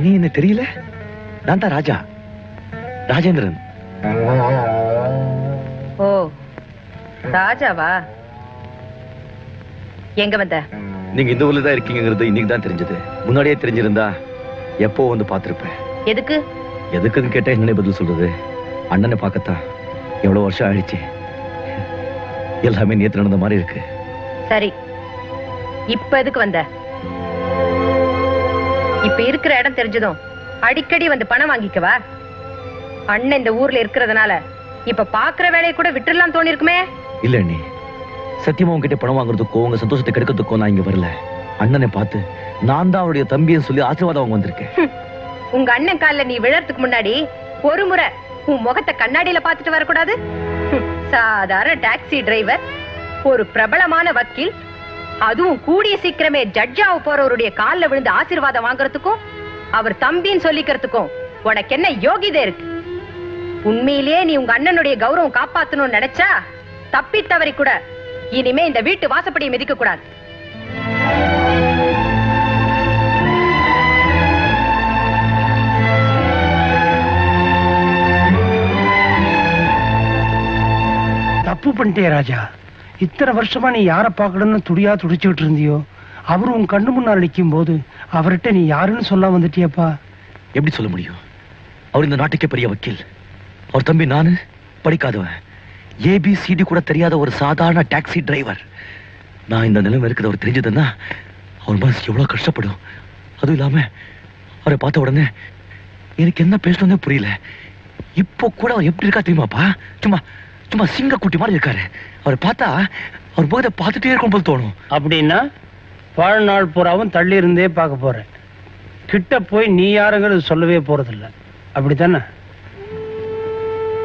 அண்ணி என்ன தெரியல? நான் தான் ராஜா. ராஜேந்திரன். ஓ ராஜாவா? எங்க வந்த? நீங்க இந்த ஊர்ல தான் இருக்கீங்கிறது இன்னைக்கு தான் தெரிஞ்சது. முன்னாடியே தெரிஞ்சிருந்தா எப்போ வந்து பார்த்திருப்பேன். எதுக்கு? எதுக்குன்னு கேட்டா என்னன்னே பதில் சொல்றது? அண்ணனை பார்க்கத்தான். எவ்வளவு வருஷம் ஆயிடுச்சு. எல்லாமே நேத்து நடந்த மாதிரி இருக்கு. சரி. இப்ப எதுக்கு வந்த? இப்ப இருக்கிற இடம் தெரிஞ்சதும் அடிக்கடி வந்து பணம் வாங்கிக்கவா? அண்ணன் இந்த ஊர்ல இருக்கிறதுனால இப்ப பாக்குற வேலையை கூட விட்டுறலாம் தோணி இருக்குமே இல்ல அண்ணி. சத்தியமா உங்ககிட்ட பணம் வாங்குறதுக்கோ உங்க சந்தோஷத்தை கெடுக்கிறதுக்கோ நான் இங்க வரல. அண்ணனை பார்த்து நான் தான் அவருடைய தம்பின்னு சொல்லி ஆசீர்வாதம் வாங்க வந்திருக்கேன். உங்க அண்ணன் கால்ல நீ விழறதுக்கு முன்னாடி ஒரு முறை உன் முகத்தை கண்ணாடியில பாத்துட்டு வரக்கூடாது? சாதாரண டாக்ஸி டிரைவர் ஒரு பிரபலமான வக்கீல் அதுவும் கூடிய சீக்கிரமே ஜட்ஜ் ஆக போறவருடைய கால்ல விழுந்து ஆசீர்வாதம் வாங்குறதுக்கும் அவர் தம்பின்னு சொல்லிக்கிறதுக்கும் உனக்கு என்ன யோகிதை இருக்கு? உண்மையிலேயே நீ உங்க அண்ணனுடைய கௌரவம் காப்பாத்தணும்னு நினைச்சா தப்பி தவறி கூட இனிமே இந்த வீட்டு வாசப்படியை மிதிக்க கூடாது. தப்பு பண்ணிட்டே ராஜா. இத்தனை வருஷமா நீ யாரை பார்க்கணும்னு துடியா துடிச்சுக்கிட்டு இருந்தியோ? அவர் உன் கண்ணு முன்னால் நிற்கும் போது அவர்கிட்ட நீ யாருன்னு சொல்ல வந்துட்டியப்பா? எப்படி சொல்ல முடியும்? அவர் இந்த நாட்டுக்கே பெரிய வக்கீல். அவர் தம்பி நானு படிக்காதவன். ஏபிசிடி கூட தெரியாத ஒரு சாதாரண டாக்ஸி டிரைவர். நான் இந்த நிலைமை இருக்கிறது அவர் தெரிஞ்சதுன்னா அவர் மனசு எவ்வளோ கஷ்டப்படும். அதுவும் இல்லாம அவரை பார்த்த உடனே எனக்கு என்ன பேசணும்னே புரியல. இப்போ கூட அவர் எப்படி இருக்கா தெரியுமாப்பா? சும்மா சும்மா சிங்க குட்டி மாதிரி இருக்காரு. அவரை பார்த்தா அவர் முகத்தை பார்த்துட்டே இருக்கும் போது தோணும். அப்படின்னா வாழ்நாள் பூராவும் தள்ளி இருந்தே பார்க்க போறேன். கிட்ட போய் நீ யாருங்கிறது சொல்லவே போறதில்ல. அப்படித்தானே?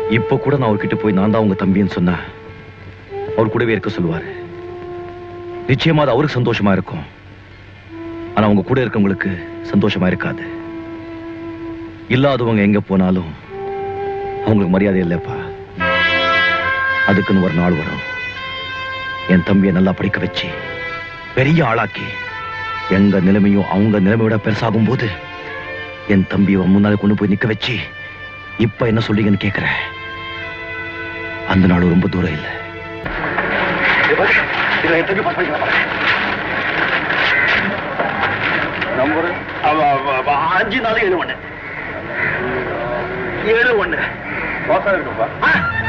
இப்போ கூட நான் அவர்கிட்ட போய் நான் தான் உங்க தம்பின்னு சொன்னா அவர் கூடவே இருக்க சொல்லுவாரு. நிச்சயமா அது அவருக்கு சந்தோஷமா இருக்கும். ஆனா உங்க கூட இருக்கவங்களுக்கு சந்தோஷமா இருக்காது. இல்லாதவங்க எங்க போனாலும் அவங்களுக்கு மரியாதை இல்லைப்பா. அதுக்குன்னு ஒரு நாள் வரும். என் தம்பியை நல்லா படிக்க வச்சு பெரிய ஆளாக்கி எங்க நிலைமையும் அவங்க நிலைமையோட பெருசாகும் போது என் தம்பியை முன்னாலே கொண்டு போய் நிக்க வச்சு இப்ப என்ன சொல்றீங்கன்னு கேக்குறேன் அந்த நாள் ரொம்ப தூரம் இல்ல. அஞ்சு நாள் ஏழு ஒண்ணு? ஏழு ஒண்ணு.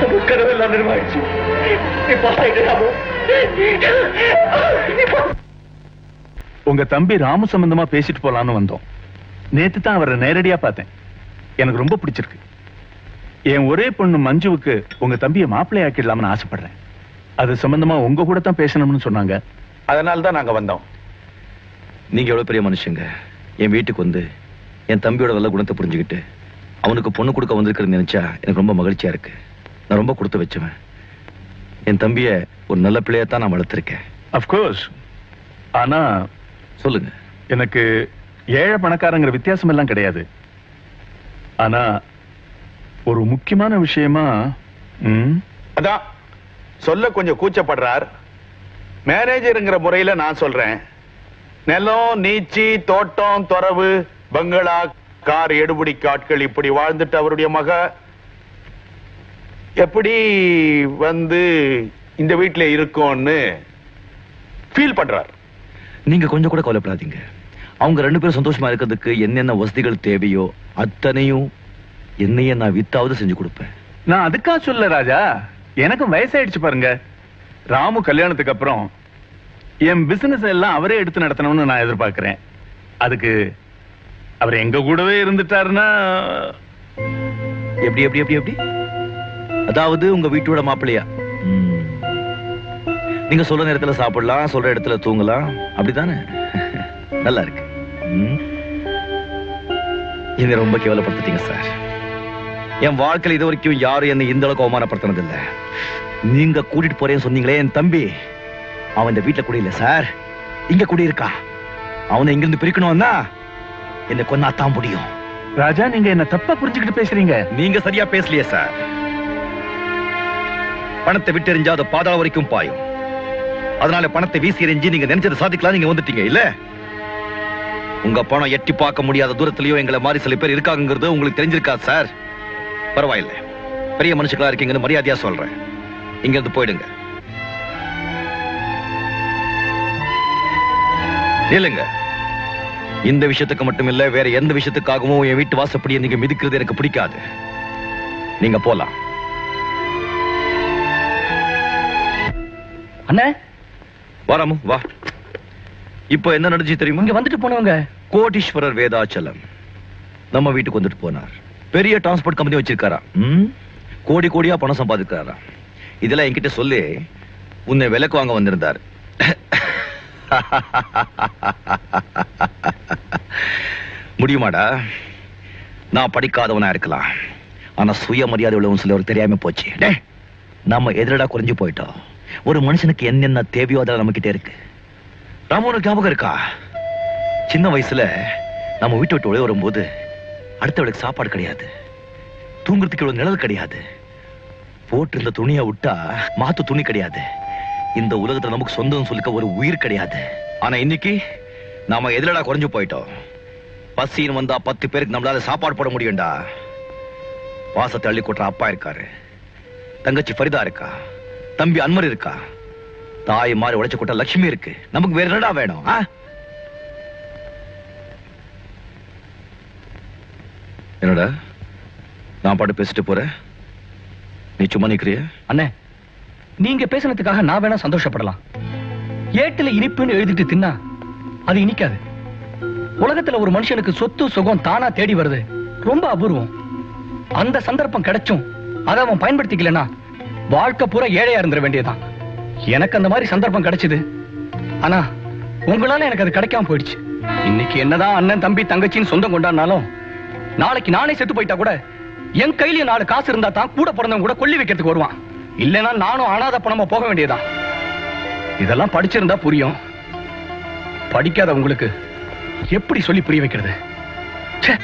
கருதுப்பா நம்ம கனவெல்லாம் நிர்வாகிச்சு நீ பாஸ் ஆயிட்டு உங்க தம்பி ராமு சம்பந்தமா பேசிட்டு போலான்னு வந்தோம். நேத்து தான் அவரை நேரடியா பார்த்தேன். எனக்கு ரொம்ப பிடிச்சிருக்கு. என் ஒரே பொண்ணு மஞ்சுவுக்கு உங்க தம்பியை மாப்பிள்ளை ஆக்கிடலாம்னு ஆசைப்படுறேன். அது சம்பந்தமா உங்க கூட தான் பேசணும்னு சொன்னாங்க. அதனால தான் நாங்க வந்தோம். நீங்க எவ்வளவு பெரிய மனுஷங்க. என் வீட்டுக்கு வந்து என் தம்பியோட நல்ல குணத்தை புரிஞ்சுக்கிட்டு அவனுக்கு பொண்ணு கொடுக்க வந்திருக்கிறது நினைச்சா எனக்கு ரொம்ப மகிழ்ச்சியா இருக்கு. நான் ரொம்ப கொடுத்து வச்சுவேன். என் தம்பிய ஒரு நல்ல பிள்ளையத்தான் நான் வளர்த்திருக்கேன். அப்கோர்ஸ் ஆனா சொல்லுங்க. எனக்கு ஏழை பணக்காரங்கிற வித்தியாசம் எல்லாம் கிடையாது. ஆனா ஒரு முக்கியமான விஷயமா அதான் சொல்ல கொஞ்சம் கூச்சப்படுறார். மேனேஜருங்கிற முறையில நான் சொல்றேன். நிலம் நீச்சி தோட்டம் துறவு பங்களா கார் எடுபடி காட்கள் இப்படி வாழ்ந்துட்டு அவருடைய மக எப்படி வந்து இந்த வீட்டுல இருக்கோம்னு ஃபீல் பண்றார். நீங்க கொஞ்சம் கூட கவலைப்படாதீங்க. அவங்க ரெண்டு பேரும் சந்தோஷமா இருக்கிறதுக்கு என்னென்ன வசதிகள் தேவையோ அத்தனையும் என்னையே நான் வித்தாவது செஞ்சு கொடுப்பேன். நான் அதுக்கா சொல்ல ராஜா? எனக்கும் வயசாயிடுச்சு பாருங்க. ராமு கல்யாணத்துக்கு அப்புறம் என் பிசினஸ் எல்லாம் அவரே எடுத்து நடத்தணும்னு நான் எதிர்பார்க்கிறேன். அதுக்கு அவர் எங்க கூடவே இருந்துட்டாருன்னா எப்படி எப்படி எப்படி எப்படி? அதாவது உங்க வீட்டோட மாப்பிள்ளையா. நீங்க சொல்ற நேரத்துல சாப்பிடலாம் சொல்ற இடத்துல தூங்கலாம். அப்படிதானே நல்லா இருக்கு. என்னை ரொம்ப கேவலப்படுத்திட்டீங்க சார். என் வாழ்க்கையில இது வரைக்கும் யாரும் என்னை இந்த அளவுக்கு அவமானப்படுத்தினது இல்ல நீங்க கூட்டிட்டு போறேன்னு சொன்னீங்களே என் தம்பி. அவன் இந்த வீட்டுல குடியில சார். இங்க குடியிருக்கா அவனை இங்கிருந்து பிரிக்கணும்னா என்னை கொன்னாத்தான் முடியும். ராஜா நீங்க என்ன தப்பா புரிஞ்சுக்கிட்டு பேசுறீங்க. நீங்க சரியா பேசலையே சார். பணத்தை விட்டு எறிஞ்சா அது பாதாள வரைக்கும் பாயும். அதனால பணத்தை வீசி எறிஞ்சு நீங்க நினைச்சதை சாதிக்கலாம் நீங்க வந்துட்டீங்க இல்ல? உங்க பணம் எட்டி பார்க்க முடியாத தூரத்திலயோ எங்களை மாதிரி சில பேர் இருக்காங்கிறது உங்களுக்கு தெரிஞ்சிருக்கா சார்? பரவாயில்ல. பெரிய மனுஷங்களா இருக்கீங்கன்னு மரியாதையா சொல்றேன். இங்க இருந்து போயிடுங்க. இல்லைங்க இந்த விஷயத்துக்கு மட்டும் இல்ல வேற எந்த விஷயத்துக்காகவும் என் வீட்டு வாசப்படியை நீங்க மிதிக்கிறது எனக்கு பிடிக்காது. நீங்க போலாம். அண்ணே? வாராமு வா. இப்போ என்ன நடந்துச்சு தெரியுமா? இங்க வந்துட்டு போனவங்க. கோடீஸ்வரர் வேதாச்சலம். நம்ம வீட்டுக்கு வந்துட்டு போனார். பெரிய டிரான்ஸ்போர்ட் கம்பெனி வச்சிருக்காரா? கோடி கோடியா பணம் சம்பாதிக்கிறாரா? இதெல்லாம் என்கிட்ட சொல்லி. உன்னை விலைக்கு வாங்க வந்திருந்தார். முடியுமாடா? நான் படிக்காதவனா இருக்கலாம். ஆனா சுயமரியாதை உள்ளவன் சிலவர் தெரியாம போச்சு. நம்ம எதிரடா குறைஞ்சு போயிட்டோம். ஒரு மனுஷனுக்கு என்னென்ன தேவையோ அதெல்லாம் நம்ம கிட்ட இருக்கு ராமனுக்கு ஞாபகம் இருக்கா? சின்ன வயசுல நம்ம வீட்டு விட்டு ஒளி வரும்போது அடுத்தவளுக்கு சாப்பாடு கிடையாது. தூங்குறதுக்கு இவ்வளவு நிழல் கிடையாது. போட்டிருந்த துணியை விட்டா மாத்து துணி கிடையாது. இந்த உலகத்துல நமக்கு சொந்தம் சொல்லிக்க ஒரு உயிர் கிடையாது. ஆனா இன்னைக்கு நாம எதுலடா குறைஞ்சு போயிட்டோம்? பசின்னு வந்தா பத்து பேருக்கு நம்மளால சாப்பாடு போட முடியும்டா. பாசத்தை அள்ளி கொட்டுற அப்பா இருக்காரு. தங்கச்சி ஃபரிதா இருக்கா? தம்பி அன்மர் இருக்கா? தாய் மாதிரி உழைச்ச கூட்ட லட்சுமி இருக்கு. நமக்கு வேற என்னடா வேணும் என்னடா? நான் பாட்டு பேசிட்டு போறேன் நீ சும்மா நிக்கிறிய? அண்ணே நீங்க பேசுனதுக்காக நான் வேணா சந்தோஷப்படலாம். ஏட்டுல இனிப்புன்னு எழுதிட்டு தின்னா அது இனிக்காது. உலகத்துல ஒரு மனுஷனுக்கு சொத்து சுகம் தானா தேடி வருது. ரொம்ப அபூர்வம். அந்த சந்தர்ப்பம் கிடைச்சும் அதை அவன் பயன்படுத்திக்கலன்னா வாழ்க்கை பூரா ஏழையா இருந்துட வேண்டியதுதான். எனக்கு அந்த மாதிரி சந்தர்ப்பம் கிடைச்சது. ஆனா உங்களால எனக்கு அது கிடைக்காம போயிடுச்சு. இன்னைக்கு என்னதான் அண்ணன் தம்பி தங்கச்சின்னு சொந்தம் கொண்டாடினாலும் நாளைக்கு நானே செத்து போயிட்டா கூட என் கையில நாலு காசு இருந்தா தான் கூட பிறந்தவங்க கூட கொல்லி வைக்கிறதுக்கு வருவான். இல்லைன்னா நானும் அனாதை பணமா போக வேண்டியதான் இதெல்லாம் படிச்சிருந்தா புரியும். படிக்காத உங்களுக்கு எப்படி சொல்லி புரிய வைக்கிறது? ச்சே.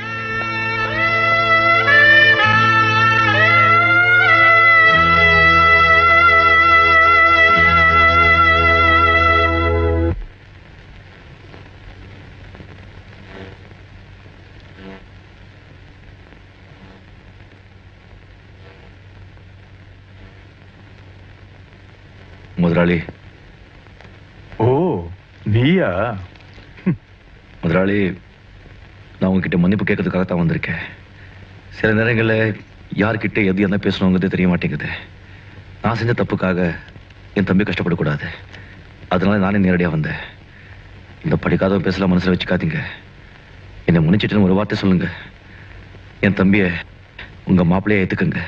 முதலாளி. ஓ நீயா? முதலாளி நான் உங்ககிட்ட மன்னிப்பு கேட்கறதுக்காக தான் வந்திருக்கேன். சில நேரங்களில் யார்கிட்ட எது என்ன பேசணுங்கிறது தெரிய மாட்டேங்குது. நான் செஞ்ச தப்புக்காக என் தம்பி கஷ்டப்படக்கூடாது. அதனால நானே நேரடியாக வந்தேன். இந்த படிக்காதவன் பேசலாம் மனசுல வச்சுக்காதீங்க. என்னை முனிச்சிட்டுன்னு ஒரு வார்த்தை சொல்லுங்க. என் தம்பியை உங்க மாப்பிள்ளைய ஏத்துக்குங்க.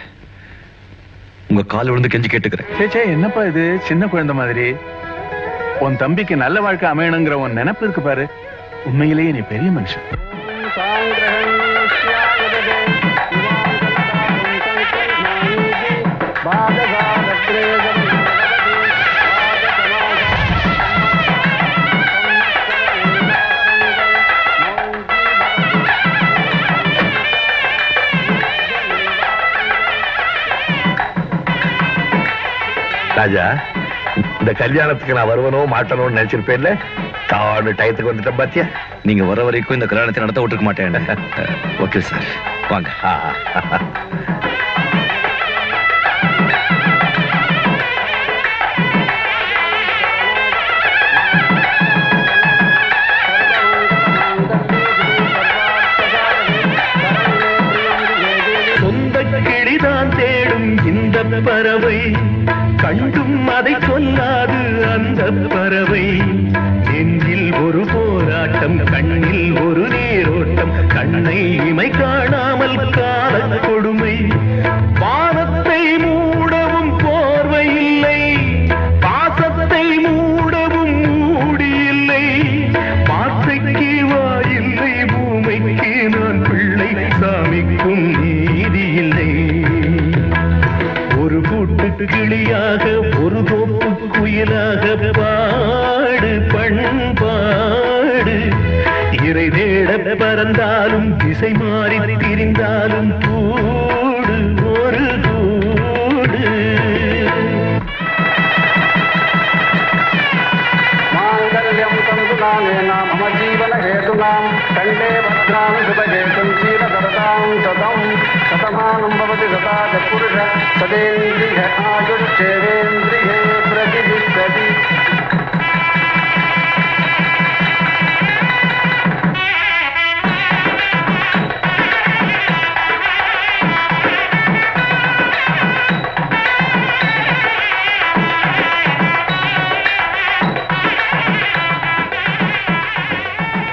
உங்க கால் விழுந்து கெஞ்சி கேட்டுக்கிறேன். சே சே என்னப்பா இது? சின்ன குழந்தை மாதிரி. உன் தம்பிக்கு நல்ல வாழ்க்கை அமையணுங்கிற உன் நினைப்பு இருக்கு பாரு. உண்மையிலேயே நீ பெரிய மனுஷன். ராஜா இந்த கல்யாணத்துக்கு நான் வருவனோ மாட்டணும்னு நினைச்சிருப்பேன்ல? தானு டயத்துக்கு வந்துட்டேன் பாத்தியா? நீங்க வர வரைக்கும் இந்த கல்யாணத்தை நடத்த விட்டுருக்க மாட்டேன். Okay sir. வாங்க. சொந்த கிளிதான் தேடும் இந்த பறவை. கண்டும் அதை சொல்லாது அந்த பறவை. நெஞ்சில் ஒரு போராட்டம் கண்ணில் ஒரு நீரோட்டம் கண்ணை இமை காணாமல் கால கொடுமை. வானத்தை மூடவும் போர்வை இல்லை பாசத்தை மூடவும் மூடி இல்லை வார்த்தைக்கு வாயில்லை பூமைக்கு நான் பிள்ளை சாமிக்கும் நீ. காட்டு கிளியாக ஒரு தோப்பு குயிலாக பாடு பண்பாடு. இறை தேட பறந்தாலும் திசை மாறி திரிந்தாலும் கூடு ஒரு கூடு. மாங்கல்யம் தந்து நாம் அம ஜீவன ஹேது நாம் கண்டே பத்ராமி च पुरुष सदेन्द्रिय आयुष्येवेन्द्रिये प्रतिष्ठति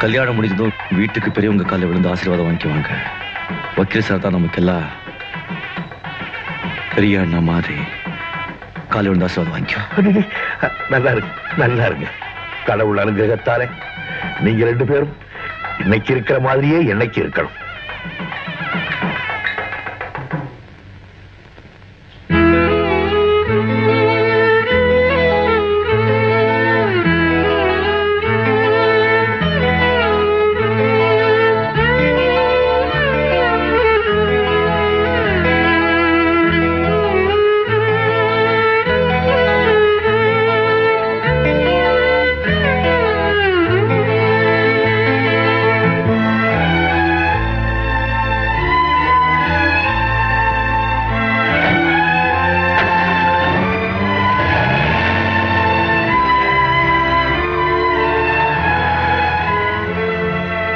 கல்யாணம் முடிஞ்சதும் வீட்டுக்கு பெரியவங்க காலில் விழுந்து ஆசீர்வாதம் வாங்கிக்குவாங்க வக்கீல் சார் தான் நமக்கெல்லாம் பெரிய அண்ணா மாதிரி. காலை விழுந்து ஆசீர்வாதம் வாங்கிக்கோ. நல்லா இருக்கு நல்லா இருக்கு கடவுள் அனுகிரகத்தாலே நீங்க ரெண்டு பேரும் இன்னைக்கு இருக்கிற மாதிரியே என்னைக்கு இருக்கணும்.